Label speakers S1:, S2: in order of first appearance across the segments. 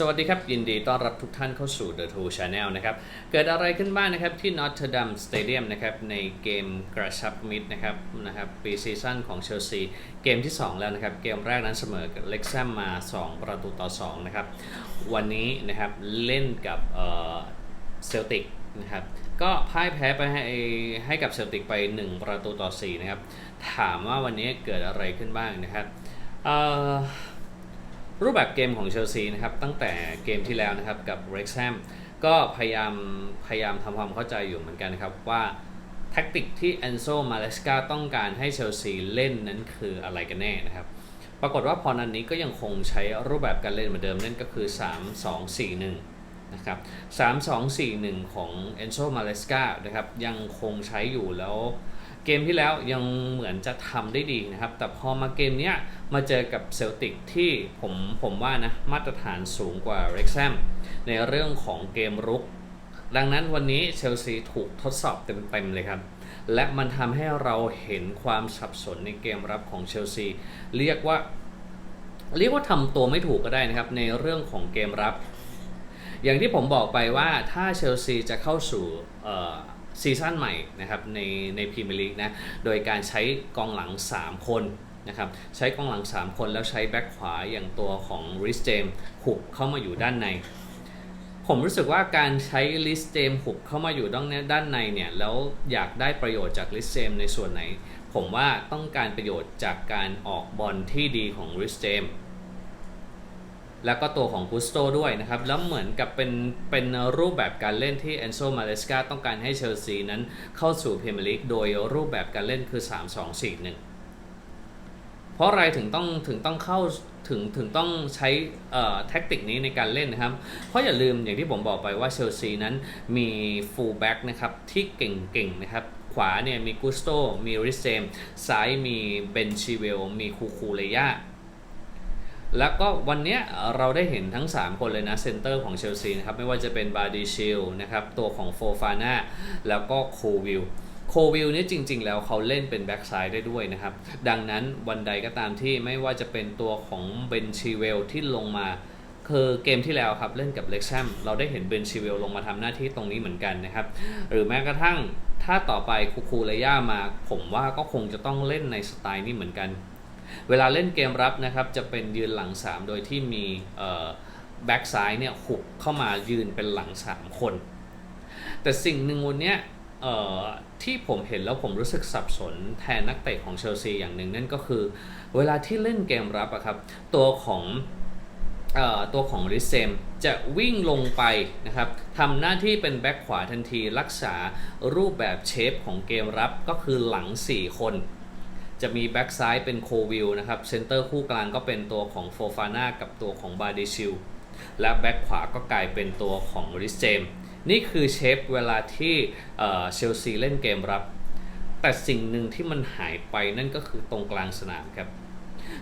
S1: สวัสดีครับ ยินดีต้อนรับทุกท่านเข้าสู่ The Two Channel นะครับ เกิดอะไรขึ้นบ้างนะครับที่ Notre Dame Stadium นะครับ ในเกมกระชับมิตรนะครับนะครับปีซีซั่นของเชลซีเกมที่ 2 แล้วนะครับ เกมแรกนั้นเสมอกับเล็กซัมมา 2 ประตูต่อ 2 นะครับ วันนี้นะครับเล่นกับเซลติกนะครับก็พ่ายแพ้ไปให้ให้กับเซลติกไป 1 ประตูต่อ 4 นะครับ ถามว่าวันนี้เกิดอะไรขึ้นบ้างนะครับเอ่อ รูปแบบเกมของเชลซีนะครับตั้งแต่เกมที่แล้วนะครับกับเร็กแซมก็พยายามพยายามทำความเข้าใจอยู่เหมือนกันนะครับว่าแท็กติกที่แอนโซมาเลสกาต้องการให้เชลซีเล่นนั้นคืออะไรกันแน่นะครับปรากฏว่าพอนันนี้ก็ยังคงใช้รูปแบบการเล่นเหมือนเดิมนั่นก็คือ 3 2 4 1นะครับ3 2 4 1 ของเอนโซมาเลสกานะครับยังคงใช้อยู่แล้ว เกมที่แล้วยังเหมือนจะทำได้ดีนะครับ แต่พอมาเกมเนี้ยมาเจอกับเซลติกที่ผมผมว่านะมาตรฐานสูงกว่าเร็กแซมในเรื่องของเกมรุก ดังนั้นวันนี้เชลซีถูกทดสอบเต็มๆเลยครับ และมันทำให้เราเห็นความสับสนในเกมรับของเชลซีเรียกว่า เรียกว่าทำตัวไม่ถูกก็ได้นะครับ ในเรื่องของเกมรับ อย่างที่ผมบอกไปว่าถ้าเชลซีจะเข้าสู่ ซีซั่นใหม่นะครับในในพรีเมียร์ลีกนะโดยการใช้กองหลัง 3 คนนะครับใช้กองหลัง 3 คนแล้วใช้แบ็คขวาอย่างตัวของริสเจมหุบเข้ามาอยู่ด้านใน ผมรู้สึกว่าการใช้ลิสเจมหุบเข้ามาอยู่ด้านด้านในเนี่ยแล้วอยากได้ประโยชน์จากลิสเจมในส่วนไหน ผมว่าต้องการประโยชน์จากการออกบอลที่ดีของริสเจม แล้วก็ตัวของกุสโตด้วยนะครับ แล้วเหมือนกับเป็นเป็นรูปแบบการเล่นที่เอนโซมาเลสกาต้องการให้เชลซีนั้นเข้าสู่พรีเมียร์ลีกโดยรูปแบบการเล่นคือ 3-2-4-1 เพราะอะไรถึงต้องถึงต้องเข้าถึงถึงต้องใช้แท็กติกนี้ในการเล่นนะครับ เพราะอย่าลืมอย่างที่ผมบอกไปว่าเชลซีนั้นมีฟูลแบ็กนะครับที่เก่งๆนะครับขวาเนี่ยมีกุสโตมีริสเซมซ้ายมีเบนชิเวลมีคูคูเลยา แล้วก็วันนี้เราได้เห็นทั้ง 3 คนเลยนะ เซนเตอร์ของเชลซีนะครับ ไม่ว่าจะเป็นบาร์ดีชิลนะครับ ตัวของโฟฟาน่าแล้วก็โควิลโควิลนี่จริง ๆ แล้วเขาเล่นเป็นแบ็กซ้ายได้ด้วยนะครับ ดังนั้นวันใดก็ตามที่ไม่ว่าจะเป็นตัวของเบนชิเวลที่ลงมาคือเกมที่แล้วครับ เล่นกับเล็กแซมเราได้เห็นเบนชิเวลลงมาทำหน้าที่ตรงนี้เหมือนกันนะครับ หรือแม้กระทั่งถ้าต่อไปคูคูเลย่ามา ผมว่าก็คงจะต้องเล่นในสไตล์นี้เหมือนกัน เวลาเล่นเกมรับนะครับจะเป็นยืนหลัง 3 โดยที่มีแบ็กซ้ายเนี่ยหุบเข้ามายืนเป็นหลัง 3 คน แต่สิ่งหนึ่งวันนี้ที่ผมเห็นแล้วผมรู้สึกสับสนแทนนักเตะของเชลซีอย่างหนึ่งนั่นก็คือ เวลาที่เล่นเกมรับอะครับตัวของตัวของริเซมจะวิ่งลงไปนะครับทำหน้าที่เป็นแบ็คขวาทันทีรักษารูปแบบเชฟของเกมรับก็คือหลัง 4 คน จะมีแบ็กซ้ายเป็นโควิลนะครับเซนเตอร์คู่กลางก็เป็นตัวของโฟฟาน่ากับตัวของบาเดชิลและแบ็กขวาก็กลายเป็นตัวของริสเจมนี่คือเชฟเวลาที่เชลซีเล่นเกมรับ แต่สิ่งหนึ่งที่มันหายไปนั่นก็คือตรงกลางสนามครับ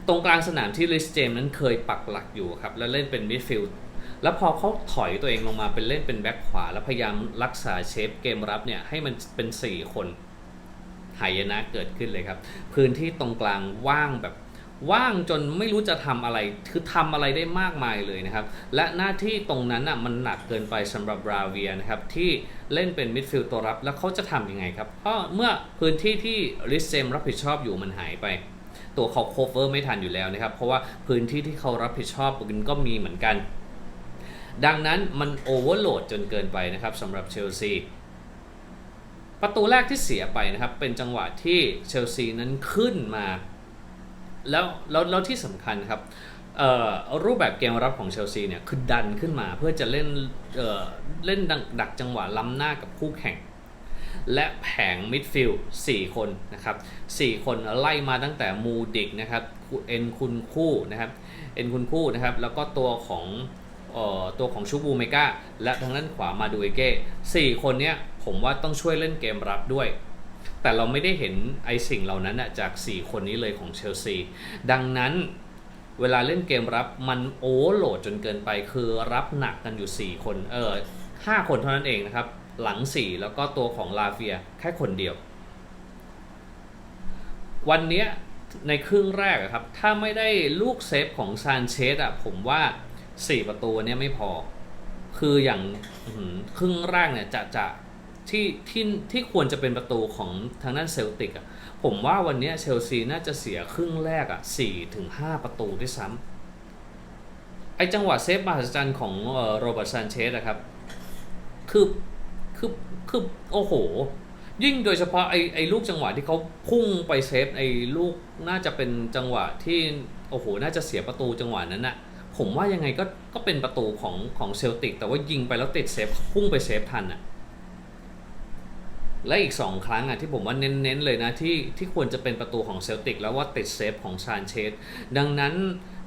S1: ตรงกลางสนามที่ริสเจมนั้นเคยปักหลักอยู่ครับ และเล่นเป็นมิดฟิลด์แล้วพอเขาถอยตัวเองลงมาเป็นเล่นเป็นแบ็คขวา แล้วพยายามรักษาเชฟเกมรับเนี่ยให้มันเป็น 4 คน หายนะเกิดขึ้นเลยครับ พื้นที่ตรงกลางว่างแบบว่างจนไม่รู้จะทำอะไร คือทำอะไรได้มากมายเลยนะครับ และหน้าที่ตรงนั้นอะมันหนักเกินไปสำหรับราเวียนะครับ ที่เล่นเป็นมิดฟิลด์ตัวรับ แล้วเขาจะทํำยังไงครับ เพราะเมื่อพื้นที่ที่ริสเซมรับผิดชอบอยู่มันหายไป ตัวเขาโคเวอร์ไม่ทันอยู่แล้วนะครับ เพราะว่าพื้นที่ที่เขารับผิดชอบมันก็มีเหมือนกัน ดังนั้นมันโอเวอร์โหลดจนเกินไปนะครับสำหรับเชลซี ประตูแรกที่เสียไปนะครับ เป็นจังหวะที่เชลซีนั้นขึ้นมา แล้วแล้วแล้วที่สำคัญครับรูปแบบเกมรับของเชลซีเนี่ยคือดันขึ้นมาเพื่อจะเล่นเเล่นดักจังหวะล้ำหน้ากับคู่แข่ง และแผงมิดฟิลด์4คนนะครับ4คนไล่มาตั้งแต่มูดิกนะครับเอ็นคุณคู่นะครับเอ็นคุณคู่นะครับ แล้วก็ตัวของ ตัวของชูบูเมกาและทางด้านขวามาดูเอเก้สี่คนเนี้ยผมว่าต้องช่วยเล่นเกมรับด้วย แต่เราไม่ได้เห็นไอสิ่งเหล่านั้นจาก 4 คนนี้เลยของเชลซี ดังนั้นเวลาเล่นเกมรับมันโอเวอร์โหลดจนเกินไปคือรับหนักกันอยู่ 4 คนเออห้าคนเท่านั้นเองนะครับ หลัง 4 แล้วก็ตัวของลาเฟียแค่คนเดียว วันนี้ในครึ่งแรกครับ ถ้าไม่ได้ลูกเซฟของซานเชสอะผมว่า สี่ประตูเนี่ยไม่พอ คืออย่างครึ่งแรกเนี่ยจะจะที่ที่ที่ควรจะเป็นประตูของทางด้านเซลติกอะผมว่าวันนี้เชลซีน่าจะเสียครึ่งแรกอะสี่ถึงห้าประตูด้วยซ้ำไอจังหวะเซฟมหัศจรรย์ของโรเบิร์ตซานเชสอะครับ คือคือคือโอ้โห ยิ่งโดยเฉพาะไอไอลูกจังหวะที่เขาพุ่งไปเซฟไอลูกน่าจะเป็นจังหวะที่โอ้โห น่าจะเสียประตูจังหวะนั้นน่ะ ผมว่ายังไงก็ก็เป็นประตูของของเซลติกแต่ว่ายิงไปแล้วติดเซฟพุ่งไปเซฟทันอะและอีกสองครั้งอะที่ผมว่าเน้นๆเลยนะที่ที่ควรจะเป็นประตูของเซลติกแล้วว่าติดเซฟของซานเชสดังนั้น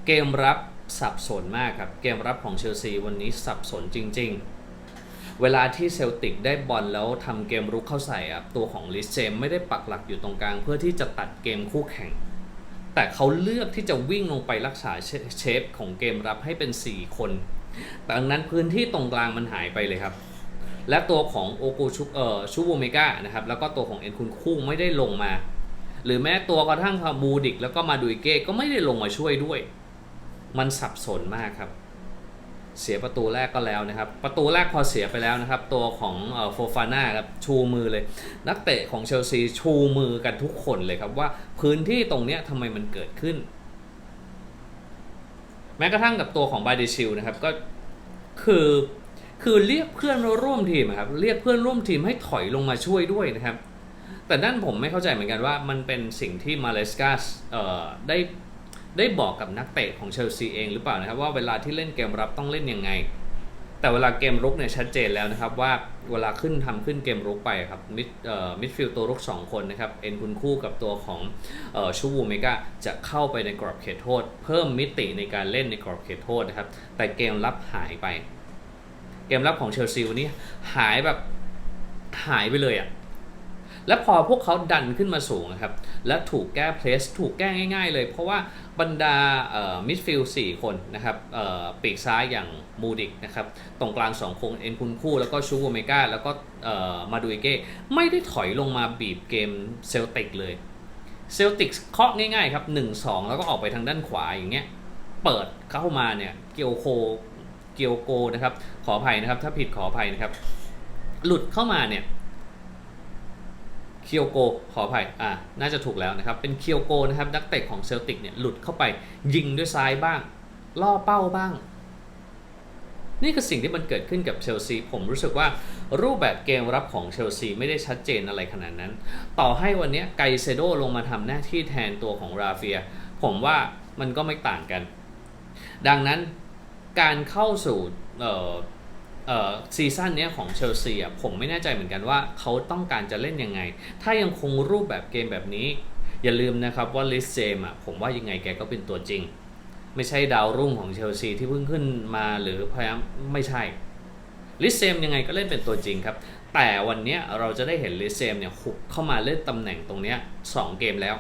S1: เกมรับสับสนมากครับ เกมรับของเชลซีวันนี้สับสนจริง ๆ เวลาที่เซลติกได้บอลแล้วทำเกมรุกเข้าใส่อะตัวของลิสเจมไม่ได้ปักหลักอยู่ตรงกลาง เพื่อที่จะตัดเกมคู่แข่ง แต่เขาเลือกที่จะวิ่งลงไปรักษาเชฟของเกมรับให้เป็น 4 คนดังนั้นพื้นที่ตรงกลางมันหายไปเลยครับ และตัวของโอโกชุเอ่อชูโบเมกานะครับ แล้วก็ตัวของเอ็นคุนคู่ไม่ได้ลงมา หรือแม้ตัวกระทั่งบูดิกแล้วก็มาดุยเก้ก็ไม่ได้ลงมาช่วยด้วย มันสับสนมากครับ เสียประตูแรกก็แล้วนะครับ ประตูแรกพอเสียไปแล้วนะครับ ตัวของโฟฟาน่าครับชูมือเลย นักเตะของเชลซีชูมือกันทุกคนเลยครับว่าพื้นที่ตรงเนี้ยทำไมมันเกิดขึ้น แม้กระทั่งกับตัวของบาเดชิลนะครับก็คือคือเรียกเพื่อนร่วมทีมครับเรียกเพื่อนร่วมทีมให้ถอยลงมาช่วยด้วยนะครับ แต่นั่นผมไม่เข้าใจเหมือนกันว่ามันเป็นสิ่งที่มาเลสกาสได้ ได้บอกกับนักเตะของเชลซีเองหรือเปล่านะครับว่าเวลาที่เล่นเกมรับต้องเล่นยังไง แต่เวลาเกมรุกเนี่ยชัดเจนแล้วนะครับว่าเวลาขึ้นทำขึ้นเกมรุกไปครับมิดเอ่อมิดฟิลด์ตัวรุก 2 คนนะครับเอ็นคุณคู่กับตัวของเอ่อชูวูเมกาจะเข้าไปในกรอบเขตโทษ เพิ่มมิติในการเล่นในกรอบเขตโทษนะครับแต่เกมรับหายไป เกมรับของเชลซีวันนี้หายแบบหายไปเลยอะ่ะ และพอพวกเขาดันขึ้นมาสูงนะครับ และถูกแก้เพลสถูกแก้ง่ายๆเลย เพราะว่าบรรดามิดฟิลด์สี่คนนะครับปีกซ้ายอย่างมูดิกนะครับ ตรงกลาง2คงเอ็นคุณคู่ แล้วก็ชูโวเมกาแล้วก็มาดูเอเก้ไม่ได้ถอยลงมาบีบเกมเซลติกเลยเซลติกเคาะง่ายๆครับ 1-2 แล้วก็ออกไปทางด้านขวาอย่างเงี้ยเปิดเข้ามาเนี่ยเกียวโคเกียวโกนะครับ ขออภัยนะครับ ถ้าผิดขออภัยนะครับ หลุดเข้ามาเนี่ย เคียวโกขออภัยอ่าน่าจะถูกแล้วนะครับ เป็นเคียวโกนะครับนักเตะของเซลติกเนี่ยหลุดเข้าไปยิงด้วยซ้ายบ้าง ล่อเป้าบ้าง นี่คือสิ่งที่มันเกิดขึ้นกับเชลซีผมรู้สึกว่ารูปแบบเกมรับของเชลซีไม่ได้ชัดเจนอะไรขนาดนั้น ต่อให้วันนี้ไกเซโดลงมาทำหน้าที่แทนตัวของราเฟีย ผมว่ามันก็ไม่ต่างกัน ดังนั้นการเข้าสู่ ซีซั่นนี้ของเชลซีอะผมไม่แน่ใจเหมือนกันว่าเขาต้องการจะเล่นยังไง ถ้ายังคงรูปแบบเกมแบบนี้ อย่าลืมนะครับว่าลิสเจมอะผมว่ายังไงแกก็เป็นตัวจริง ไม่ใช่ดาวรุ่งของเชลซีที่เพิ่งขึ้นมาหรือพยายามไม่ใช่ลิสเซมยังไงก็เล่นเป็นตัวจริงครับ แต่วันนี้เราจะได้เห็นลิสเซมเนี่ยหุบเข้ามาเล่นตำแหน่งตรงนี้สองเกมแล้ว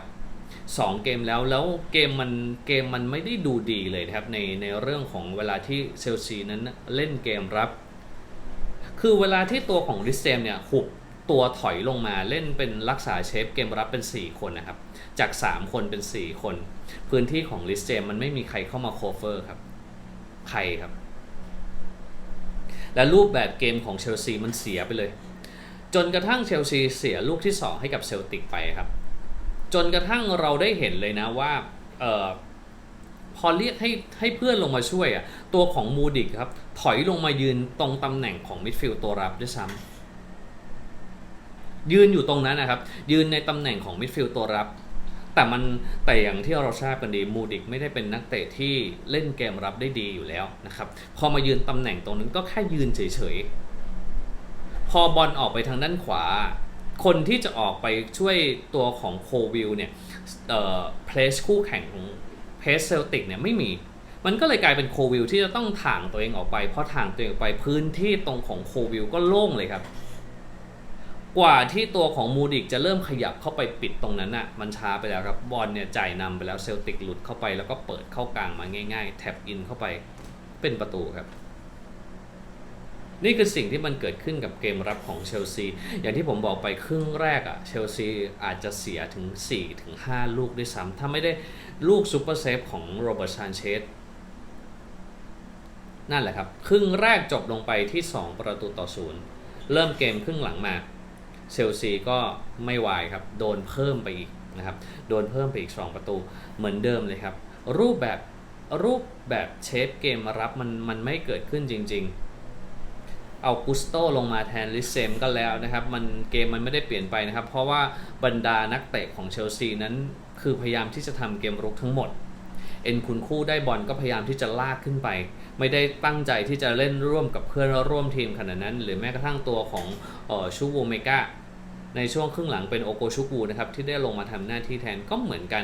S1: 2 เกมแล้วแล้วเกมมันเกมมันไม่ได้ดูดีเลยครับในในเรื่องของเวลาที่เชลซีนั้นเล่นเกมรับ คือเวลาที่ตัวของริสเซมเนี่ยหุบตัวถอยลงมาเล่นเป็นรักษาเชฟเกมรับเป็น 4 คนนะครับ จาก 3 คนเป็น 4 คน พื้นที่ของลิสเจมมันไม่มีใครเข้ามาโคเวอร์ครับ ใครครับ และรูปแบบเกมของเชลซีมันเสียไปเลย จนกระทั่งเชลซีเสียลูกที่ 2 ให้กับเซลติกไปครับ จนกระทั่งเราได้เห็นเลยนะว่าเออ พอเรียกให้ให้เพื่อนลงมาช่วยอะตัวของมูดิกครับ ถอยลงมายืนตรงตำแหน่งของมิดฟิลด์ตัวรับด้วยซ้ำยืนอยู่ตรงนั้นนะครับ ยืนในตำแหน่งของมิดฟิลด์ตัวรับ แต่มันแต่อย่างที่เราทราบกันดีมูดิกไม่ได้เป็นนักเตะที่เล่นเกมรับได้ดีอยู่แล้วนะครับพอมายืนตำแหน่งตรงนั้นก็แค่ยืนเฉยๆพอบอลออกไปทางด้านขวาคนที่จะออกไปช่วยตัวของโควิลเนี่ยเอ่อเพลสคู่แข่งของ สเซลติกเนี่ยไม่มี มันก็เลยกลายเป็นโควิลที่จะต้องถ่างตัวเองออกไปเพราะถ่างตัวเองออกไปพื้นที่ตรงของโควิลก็โล่งเลยครับ กว่าที่ตัวของมูดิกจะเริ่มขยับเข้าไปปิดตรงนั้นน่ะมันช้าไปแล้วครับบอลเนี่ยจ่ายนำไปแล้วเซลติกหลุดเข้าไปแล้วก็เปิดเข้ากลางมาง่าย ๆ แท็บอินเข้าไปเป็นประตูครับ นี่คือสิ่งที่มันเกิดขึ้นกับเกมรับของเชลซี อย่างที่ผมบอกไปครึ่งแรกอะเชลซีอาจจะเสียถึง 4 ถึงลูกด้วยซ้ำถ้าไม่ได้ลูกซูเปอร์เซฟของโรเบิร์ตซานเชสนั่นแหละครับ ครึ่งแรกจบลงไปที่ 2 ประตูต่อศูนย์เริ่มเกมครึ่งหลังมาเชลซีก็ไม่วายครับ โดนเพิ่มไปอีกนะครับ โดนเพิ่มไปอีก 2 ประตูเหมือนเดิมเลยครับ รูปแบบรูปแบบเชฟเกมรับมันมันไม่เกิดขึ้นจริง ๆ เอากุสโตลงมาแทนลิเซมก็แล้วนะครับ มันเกมมันไม่ได้เปลี่ยนไปนะครับ เพราะว่าบรรดานักเตะของเชลซีนั้น คือพยายามที่จะทำเกมรุกทั้งหมด เอ็นคุณคู่ได้บอลก็พยายามที่จะลากขึ้นไป ไม่ได้ตั้งใจที่จะเล่นร่วมกับเพื่อนร่วมทีมขนาดนั้น หรือแม้กระทั่งตัวของออชูวูเมกาในช่วงครึ่งหลังเป็นโอโกชูกูนะครับที่ได้ลงมาทำหน้าที่แทนก็เหมือนกัน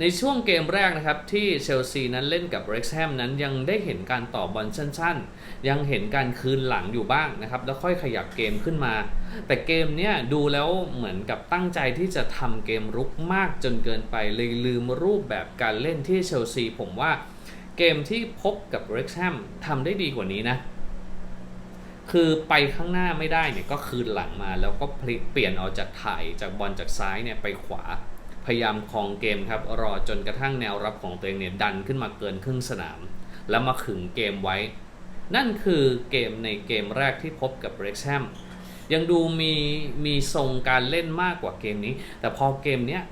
S1: ในช่วงเกมแรกนะครับที่เชลซีนั้นเล่นกับเร็กแฮมนั้นยังได้เห็นการต่อบอลสั้นๆ ยังเห็นการคืนหลังอยู่บ้างนะครับ แล้วค่อยขยับเกมขึ้นมา แต่เกมเนี้ยดูแล้วเหมือนกับตั้งใจที่จะทำเกมรุกมากจนเกินไปเลยลืมรูปแบบการเล่นที่เชลซีผมว่าเกมที่พบกับเร็กแฮมทำได้ดีกว่านี้นะคือไปข้างหน้าไม่ได้เนี่ยก็คืนหลังมา แล้วก็พลิกเปลี่ยนออกจากถ่ายจากบอลจากซ้ายเนี่ยไปขวา พยายามครองเกมครับรอจนกระทั่งแนวรับของตัวเองเนี่ยดันขึ้นมาเกินครึ่งสนาม แล้วมาขึงเกมไว้ นั่นคือเกมในเกมแรกที่พบกับเบร็กแฮมยังดูมีมีทรงการเล่นมากกว่าเกมนี้ แต่พอเกมเนี้ย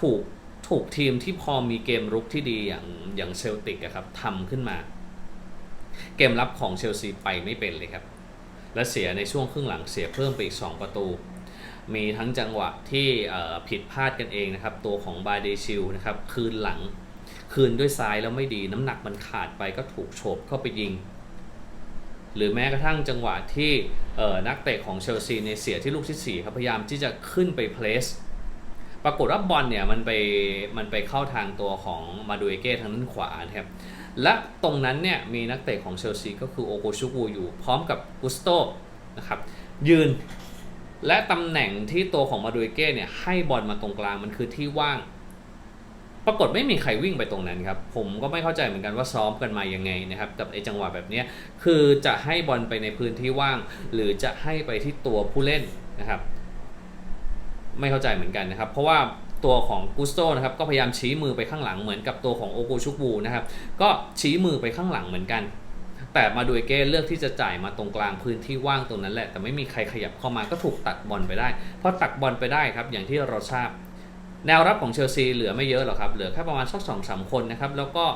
S1: ถูกถูกทีมที่พอมีเกมรุกที่ดีอย่างอย่างเชลติกครับทำขึ้นมา เกมรับของเชลซีไปไม่เป็นเลยครับ และเสียในช่วงครึ่งหลังเสียเพิ่มไปอีก 2 ประตู มีทั้งจังหวะที่ผิดพลาดกันเองนะครับ ตัวของบาเดชิลนะครับ คืนหลัง คืนด้วยซ้ายแล้วไม่ดี น้ำหนักมันขาดไปก็ถูกโฉบเข้าไปยิง หรือแม้กระทั่งจังหวะที่นักเตะของเชลซีในเสียที่ลูกที่ 4 ครับพยายามที่จะขึ้นไปเพลสปรากฏว่าบอลเนี่ยมันไปมันไปเข้าทางตัวของมาดูเอเก้ทางด้านขวานะครับและตรงนั้นเนี่ยมีนักเตะของเชลซีก็คือโอโกชูกูอยู่ พร้อมกับกุสโตนะครับยืน และตำแหน่งที่ตัวของมาดูเอเก้เนี่ยให้บอลมาตรงกลางมันคือที่ว่าง ปรากฏไม่มีใครวิ่งไปตรงนั้นครับ ผมก็ไม่เข้าใจเหมือนกันว่าซ้อมกันมายังไงนะครับ กับไอจังหวะแบบนี้คือจะให้บอลไปในพื้นที่ว่าง หรือจะให้ไปที่ตัวผู้เล่นนะครับ ไม่เข้าใจเหมือนกันนะครับ เพราะว่าตัวของกุสโตนะครับก็พยายามชี้มือไปข้างหลังเหมือนกับตัวของโอโกชุกบูนะครับ ก็ชี้มือไปข้างหลังเหมือนกัน แต่มาดูเอเก้เลือกที่จะจ่ายมาตรงกลางพื้นที่ว่างตรงนั้นแหละ แต่ไม่มีใครขยับเข้ามาก็ถูกตัดบอลไปได้พอตัดบอลไปได้ครับอย่างที่เราทราบ แนวรับของเชลซีเหลือไม่เยอะหรอกครับ เหลือแค่ประมาณสักสองสามคนนะครับ แล้วก็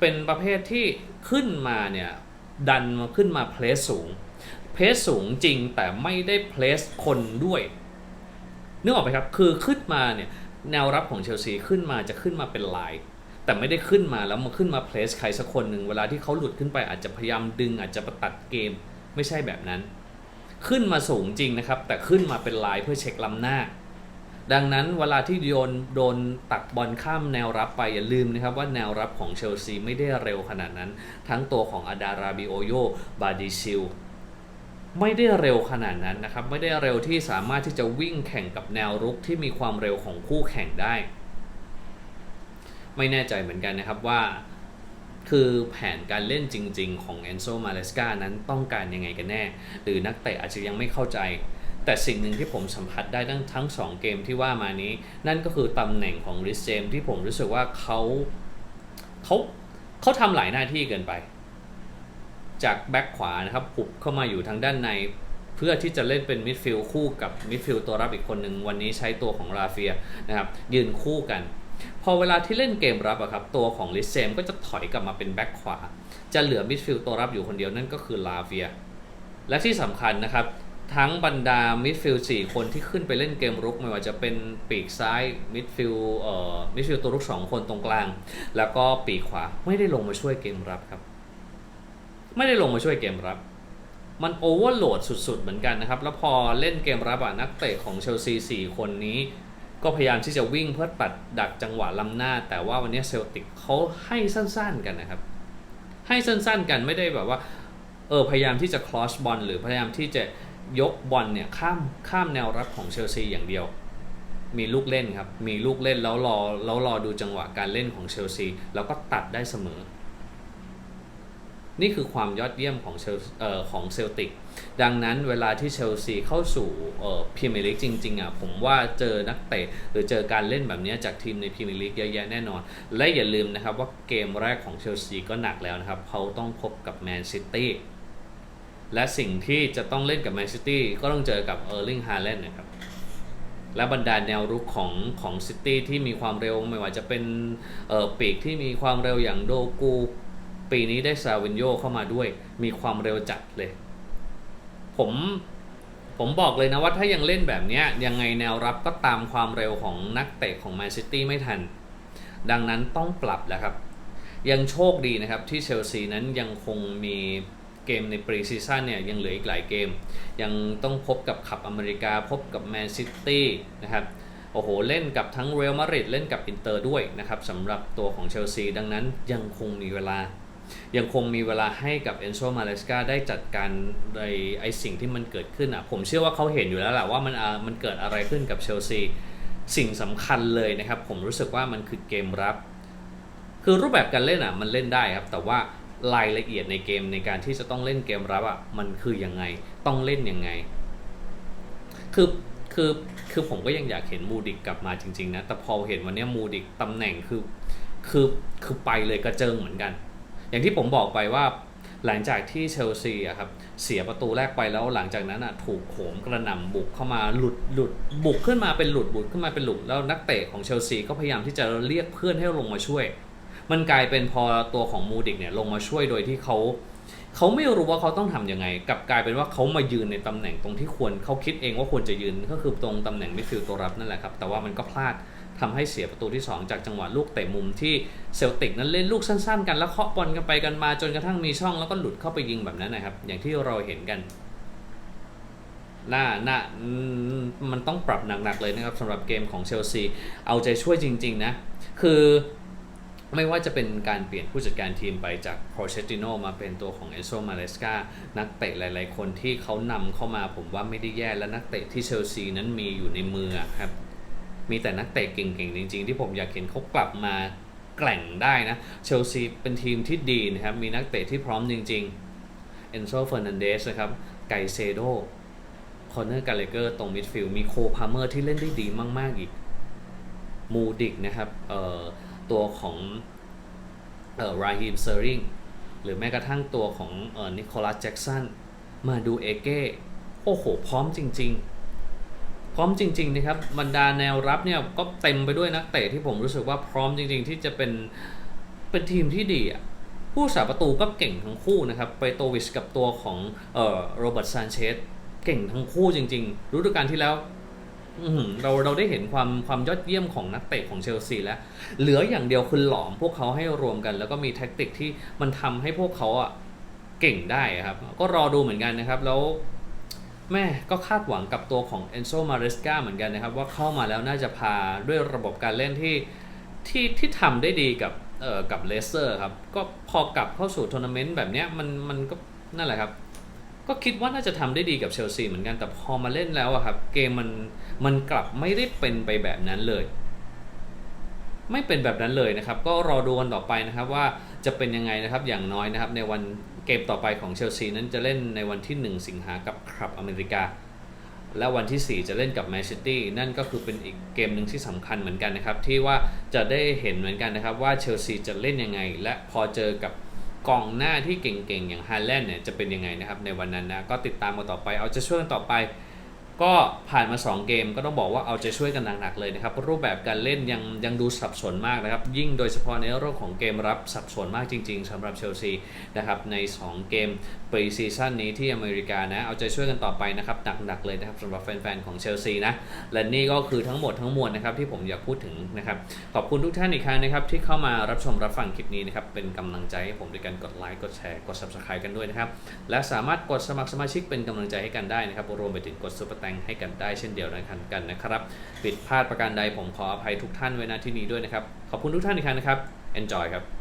S1: เป็นประเภทที่ขึ้นมาเนี่ยดันมาขึ้นมาเพลสสูง เพลสสูงจริงแต่ไม่ได้เพลสคนด้วยนึกออกไหมครับ คือขึ้นมาเนี่ยแนวรับของเชลซีขึ้นมาจะขึ้นมาเป็นลาย แต่ไม่ได้ขึ้นมาแล้วมาขึ้นมาเพลสใครสักคนหนึ่งเวลาที่เขาหลุดขึ้นไปอาจจะพยายามดึงอาจจะประตัดเกมไม่ใช่แบบนั้น ขึ้นมาสูงจริงนะครับ แต่ขึ้นมาเป็นลายเพื่อเช็คล้ำหน้า ดังนั้นเวลาที่โยนโดนตัดบอลข้ามแนวรับไปอย่าลืมนะครับว่าแนวรับของเชลซีไม่ได้เร็วขนาดนั้น ทั้งตัวของอาดาราบิโอโยบาดิซิลไม่ได้เร็วขนาดนั้นนะครับ ไม่ได้เร็วที่สามารถที่จะวิ่งแข่งกับแนวรุกที่มีความเร็วของคู่แข่งได้ ไม่แน่ใจเหมือนกันนะครับว่า คือแผนการเล่นจริง ๆ ของแอนโซมาเลสกานั้นต้องการยังไงกันแน่ หรือนักเตะอาจจะยังไม่เข้าใจ แต่สิ่งหนึ่งที่ผมสัมผัสได้ทั้งทั้งสองเกมที่ว่ามานี้ นั่นก็คือตำแหน่งของริสเจมที่ผมรู้สึกว่าเขาเขาเขาทำหลายหน้าที่เกินไป จากแบ็คขวานะครับปุบเข้ามาอยู่ทางด้านในเพื่อที่จะเล่นเป็นมิดฟิลด์คู่กับมิดฟิลด์ตัวรับอีกคนหนึ่งวันนี้ใช้ตัวของราเฟียนะครับยืนคู่กัน อเวลาที่เล่นเกมรับอะครับ ตัวของลิเซมก็จะถอยกลับมาเป็นแบ็คขวา จะเหลือมิดฟิลด์ตัวรับอยู่คนเดียวนั่นก็คือลาเฟีย และที่สำคัญนะครับ ทั้งบรรดามิดฟิลด์สี่คนที่ขึ้นไปเล่นเกมรุก ไม่ว่าจะเป็นปีกซ้ายมิดฟิลด์เอ่อมิดฟิลด์ตัวรุกสองคนตรงกลาง แล้วก็ปีกขวาไม่ได้ลงมาช่วยเกมรับครับ ไม่ได้ลงมาช่วยเกมรับมันโอเวอร์โหลดสุดๆ เหมือนกันนะครับ แล้วพอเล่นเกมรับอะนักเตะของเชลซีสี่คนนี้ ก็พยายามที่จะวิ่งเพื่อตัดดักจังหวะล้ำหน้า แต่ว่าวันนี้เซลติกเขาให้สั้นๆกันนะครับ ให้สั้นๆกันไม่ได้แบบว่าเออพยายามที่จะคลอสบอลหรือพยายามที่จะยกบอลเนี่ยข้ามข้ามแนวรับของเชลซีอย่างเดียว มีลูกเล่นครับ มีลูกเล่นแล้วรอแล้วรอดูจังหวะการเล่นของเชลซีแล้วก็ตัดได้เสมอ นี่คือความยอดเยี่ยมของเชลเอ่อของเซลติกดังนั้นเวลาที่เชลซีเข้าสู่เอ่อพรีเมียร์ลีกจริงๆอะผมว่าเจอนักเตะหรือเจอการเล่นแบบนี้จากทีมในพรีเมียร์ลีกเยอะแยะแน่นอน และอย่าลืมนะครับว่าเกมแรกของเชลซีก็หนักแล้วนะครับเขาต้องพบกับแมนซิตี้และสิ่งที่จะต้องเล่นกับแมนซิตี้ก็ต้องเจอกับเออร์ลิงฮาแลนด์นะครับและบรรดาแนวรุกของของซิตี้ที่มีความเร็วไม่ว่าจะเป็นเออปีกที่มีความเร็วอย่างโดกู ปีนี้ได้ซาวินโยเข้ามาด้วย มีความเร็วจัดเลย ผมผมบอกเลยนะว่าถ้ายังเล่นแบบนี้ยยังไงแนวรับก็ตามความเร็วของนักเตะของแมนซิตี้ไม่ทัน ดังนั้นต้องปรับแล้วครับ ยังโชคดีนะครับที่เชลซีนั้นยังคงมีเกมในปรีซีซั่นเนี่ยยังเหลืออีกหลายเกม ยังต้องพบกับขับอเมริกาพบกับแมนซิตี้นะครับโอ้โห เล่นกับทั้งเรอัลมาดริดเล่นกับอินเตอร์ด้วยนะครับสำหรับตัวของเชลซีดังนั้นยังคงมีเวลา ยังคงมีเวลาให้กับเอนโซมาเลสกาได้จัดการในไอสิ่งที่มันเกิดขึ้นอะผมเชื่อว่าเขาเห็นอยู่แล้วแหละว่ามันอ่ามันเกิดอะไรขึ้นกับเชลซีสิ่งสำคัญเลยนะครับ ผมรู้สึกว่ามันคือเกมรับ คือรูปแบบการเล่นอะมันเล่นได้ครับ แต่ว่ารายละเอียดในเกมในการที่จะต้องเล่นเกมรับอะมันคือยังไงต้องเล่นยังไง คือคือคือผมก็ยังอยากเห็นมูดิกกลับมาจริง ๆ นะ แต่พอเห็นวันนี้มูดิกตำแหน่งคือคือคือไปเลยกระเจิงเหมือนกัน อย่างที่ผมบอกไปว่าหลังจากที่เชลซีอะครับเสียประตูแรกไปแล้วหลังจากนั้นอะถูกโขมกระหน่ำบุกเข้ามาหลุดหลุดบุกขึ้นมาเป็นหลุดบุกขึ้นมาเป็นหลุดแล้วนักเตะของเชลซีก็พยายามที่จะเรียกเพื่อนให้ลงมาช่วย มันกลายเป็นพอตัวของมูดิกเนี่ยลงมาช่วยโดยที่เขาเขาไม่รู้ว่าเขาต้องทำยังไงกับกลายเป็นว่าเขามายืนในตำแหน่งตรงที่ควรเขาคิดเองว่าควรจะยืนก็คือตรงตำแหน่งมิดฟิลด์ตัวรับนั่นแหละครับแต่ว่ามันก็พลาด ทำให้เสียประตูที่ 2 จากจังหวะลูกเตะมุมที่เซลติกนั้นเล่นลูกสั้นๆ กันแล้วเคาะบอลกันไปกันมาจนกระทั่งมีช่องแล้วก็หลุดเข้าไปยิงแบบนั้นนะครับ อย่างที่เราเห็นกันน่าน่ามันต้องปรับหนักๆเลยนะครับสำหรับเกมของเชลซีเอาใจช่วยจริง ๆ นะ คือไม่ว่าจะเป็นการเปลี่ยนผู้จัดการทีมไปจากโ o เชติโนมาเป็นตัวของเอโซมาเลสกานักเตะหลาย ๆ คนที่เขานำเข้ามาผมว่าไม่ได้แย่และนักเตะที่เชลซีนั้นมีอยู่ในมือครับ มีแต่นักเตะเก่งๆ จริง ๆ ที่ผมอยากเห็นเขากลับมาแกร่งได้นะ เชลซีเป็นทีมที่ดีนะครับ มีนักเตะที่พร้อมจริงๆเอนโซเฟอร์นันเดสนะครับ ไกเซโดคอนเนอร์กาเลเกอร์ตรงมิดฟิลด์มีโคพาเมอร์ที่เล่นได้ดีมาก ๆ อีก มูดิกนะครับเอ่อตัวของเอ่อราฮิมเซอริงหรือแม้กระทั่งตัวของเอ่อนิโคลัสแจ็กสันมาดูเอเก้โอ้โห พร้อมจริง ๆ ร้อมจริงๆนะครับบรรดาแนวรับเนี่ยก็เต็มไปด้วยนักเตะที่ผมรู้สึกว่าพร้อมจริง ๆ ที่จะเป็นเป็นทีมที่ดีอะผู้สาประตูก็เก่งทั้งคู่นะครับเปโตวิชกับตัวของเอ่อโรเบิร์ตซานเชสเก่งทั้งคู่จริงๆฤดูกาลที่แล้วเราเราได้เห็นความความยอดเยี่ยมของนักเตะของเชลซีแล้ว เหลืออย่างเดียวคือหลอมพวกเขาให้รวมกัน แล้วก็มีแท็กติกที่มันทำให้พวกเขาอะเก่งได้ครับ ก็รอดูเหมือนกันนะครับแล้ว แม่ก็คาดหวังกับตัวของเอนโซมาเรสกาเหมือนกันนะครับ ว่าเข้ามาแล้วน่าจะพาด้วยระบบการเล่นที่ที่ที่ทำได้ดีกับเอ่อกับเลสเตอร์ครับ ก็พอกลับเข้าสู่ทัวร์นาเมนต์แบบเนี้ยมันมันก็นั่นแหละครับ ก็คิดว่าน่าจะทำได้ดีกับเชลซีเหมือนกันแต่พอมาเล่นแล้วอะครับ เกมมันมันกลับไม่ได้เป็นไปแบบนั้นเลย ไม่เป็นแบบนั้นเลยนะครับ ก็รอดูกันต่อไปนะครับว่า จะเป็นยังไงนะครับอย่างน้อยนะครับในวันเกมต่อไปของเชลซีนั้นจะเล่นในวันที่ 1 สิงหากับครับอเมริกา และวันที่ 4 จะเล่นกับแมนซิตี้นั่นก็คือเป็นอีกเกมหนึ่งที่สำคัญเหมือนกันนะครับ ที่ว่าจะได้เห็นเหมือนกันนะครับว่าเชลซีจะเล่นยังไง และพอเจอกับกองหน้าที่เก่งๆ อย่างฮาแลนด์เนี่ยจะเป็นยังไงนะครับในวันนั้นนะก็ติดตามกันต่อไปเอาจะช่วยกันต่อไป ก็ผ่านมา 2 เกมก็ต้องบอกว่าเอาใจช่วยกันหนักๆเลยนะครับ รูปแบบการเล่นยังยังดูสับสนมากนะครับ ยิ่งโดยเฉพาะในเรื่องของเกมรับสับสนมากจริงๆสำหรับเชลซีนะครับใน 2 เกมปรีซีซั่นนี้ที่อเมริกานะเอาใจช่วยกันต่อไปนะครับหนักๆเลยนะครับสำหรับแฟนๆของเชลซีนะและนี่ก็คือทั้งหมดทั้งมวลนะครับที่ผมอยากพูดถึงนะครับขอบคุณทุกท่านอีกครั้งนะครับที่เข้ามารับชมรับฟังคลิปนี้นะครับเป็นกำลังใจให้ผมด้วยกันกดไลค์กดแชร์กด subscribe กันด้วยนะครับและสามารถกดสมัครสมาชิกเป็นกำลังใจให้กันได้นะครับรวมไปถึงกดซุปเปอร์แตงให้กันได้เช่นเดียวกันนะครับผิดพลาดประการใดผมขออภัยทุกท่านไว้ณที่นี้ด้วยนะครับ ขอบคุณทุกท่านอีกครั้งนะครับ enjoy ครับ